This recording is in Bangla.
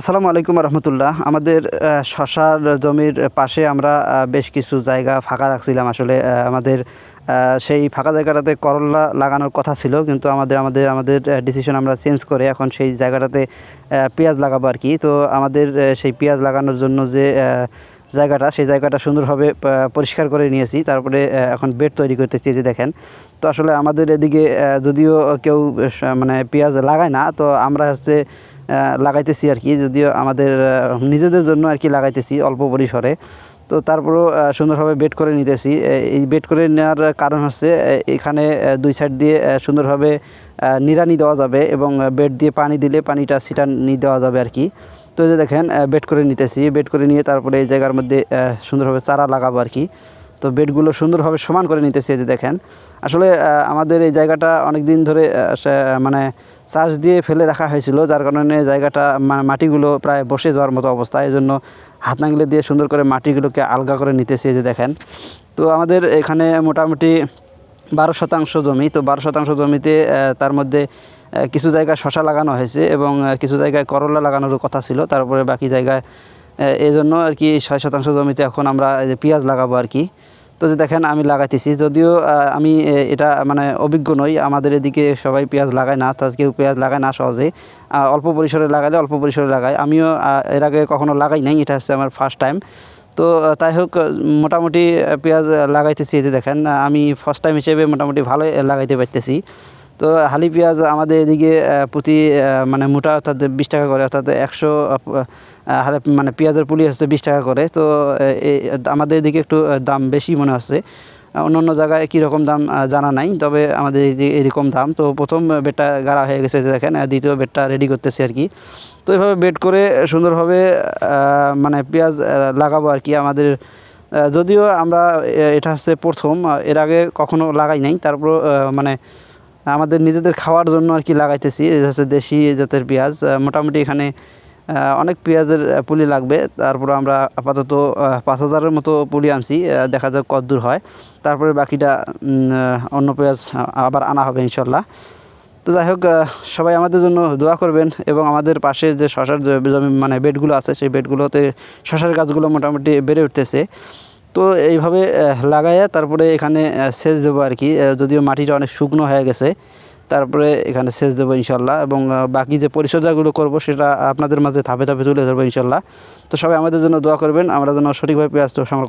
আসসালামু আলাইকুম রহমতুল্লাহ। আমাদের শশার জমির পাশে আমরা বেশ কিছু জায়গা ফাঁকা রাখছিলাম। আসলে আমাদের সেই ফাঁকা জায়গাটাতে করলা লাগানোর কথা ছিল, কিন্তু আমাদের আমাদের আমাদের ডিসিশন আমরা চেঞ্জ করে এখন সেই জায়গাটাতে পেঁয়াজ লাগাবো আর কি। তো আমাদের সেই পেঁয়াজ লাগানোর জন্য যে জায়গাটা, সেই জায়গাটা সুন্দরভাবে পরিষ্কার করে নিয়েছি। তারপরে এখন বেড তৈরি করতে চেয়েছি দেখেন। তো আসলে আমাদের এদিকে যদিও কেউ মানে পেঁয়াজ লাগায় না, তো আমরা হচ্ছে লাগাইতেছি আর কি, যদিও আমাদের নিজেদের জন্য আর কি লাগাইতেছি অল্প পরিসরে। তো তারপরেও সুন্দরভাবে বেড করে নিতেছি। এই বেড করে নেওয়ার কারণ হচ্ছে এখানে দুই সাইড দিয়ে সুন্দরভাবে নিড়ানি দেওয়া যাবে এবং বেড দিয়ে পানি দিলে পানিটা ছিটানি দেওয়া যাবে আর কি। তো যে দেখেন বেড করে নিতেছি। বেড করে নিয়ে তারপরে এই জায়গার মধ্যে সুন্দরভাবে চারা লাগাবো আর কি। তো বেডগুলো সুন্দরভাবে সমান করে এই যে দেখেন। আসলে আমাদের এই জায়গাটা অনেক দিন ধরে মানে চাষ দিয়ে ফেলে রাখা হয়েছিল, যার কারণে জায়গাটা মাটিগুলো প্রায় বসে যাওয়ার মতো অবস্থা। এই জন্য হাত নাঙলে দিয়ে সুন্দর করে মাটিগুলোকে আলগা করে এই যে দেখেন। তো আমাদের এখানে মোটামুটি বারো শতাংশ জমি। তো বারো শতাংশ জমিতে তার মধ্যে কিছু জায়গায় শশা লাগানো হয়েছে এবং কিছু জায়গায় করলা লাগানোর কথা ছিল। তারপরে বাকি জায়গায় এই জন্য আর কি ছয় শতাংশ জমিতে এখন আমরা যে পেঁয়াজ লাগাবো আর কি। তো যে দেখেন আমি লাগাইতেছি যদিও আমি এটা মানে অভিজ্ঞ নই আমাদের এদিকে সবাই পেঁয়াজ লাগায় না তা কেউ পেঁয়াজ লাগায় না সহজেই। আহ, অল্প পরিসরে লাগালে অল্প পরিসরে লাগায়। আমিও এর আগে কখনো লাগাই নাই এটা হচ্ছে আমার ফার্স্ট টাইম তো তাই হোক মোটামুটি পেঁয়াজ লাগাইতেছি যে দেখেন আমি ফার্স্ট টাইম হিসেবে মোটামুটি ভালোই লাগাইতে পারতেছি। তো হালি পেঁয়াজ আমাদের এদিকে প্রতি মানে মোটা অর্থাৎ বিশ টাকা করে, অর্থাৎ একশো হালে মানে পেঁয়াজের পুলি হচ্ছে বিশ টাকা করে। তো আমাদের এদিকে একটু দাম বেশি মনে হচ্ছে। অন্য অন্য জায়গায় কীরকম দাম জানা নাই, তবে আমাদের এরকম দাম। তো প্রথম বেডটা গাড়া হয়ে গেছে দেখেন দ্বিতীয় বেডটা রেডি করতেছি আর কি। তো এভাবে বেড করে সুন্দরভাবে মানে পেঁয়াজ লাগাবো আর কি আমাদের যদিও আমরা এটা হচ্ছে প্রথম এর আগে কখনো লাগাই নাই। তারপর মানে আমাদের নিজেদের খাওয়ার জন্য আর কি লাগাইতেছি হচ্ছে দেশি জাতের পেঁয়াজ। মোটামুটি এখানে অনেক পেঁয়াজের পুলি লাগবে। তারপর আমরা আপাতত পাঁচ হাজারের মতো পুলি আনছি দেখা যাক কত দূর হয়। তারপরে বাকিটা অন্য পেঁয়াজ আবার আনা হবে ইনশাল্লাহ। তো যাই হোক সবাই আমাদের জন্য দোয়া করবেন এবং আমাদের পাশে যে শশার জমি মানে বেডগুলো আছে, সেই বেডগুলোতে শশার গাছগুলো মোটামুটি বেড়ে উঠতেছে। তো এইভাবে লাগাইয়া তারপরে এখানে সেচ দেবো আর কি যদিও মাটিটা অনেক শুকনো হয়ে গেছে, তারপরে এখানে সেচ দেবো ইনশাল্লাহ। এবং বাকি যে পরিচর্যাগুলো করব সেটা আপনাদের মাঝে ধাপে ধাপে তুলে ধরবো ইনশাল্লাহ। তো সবাই আমাদের জন্য দোয়া করবেন। আমরা যেন সঠিকভাবে পেঁয়াজ সংরক্ষণ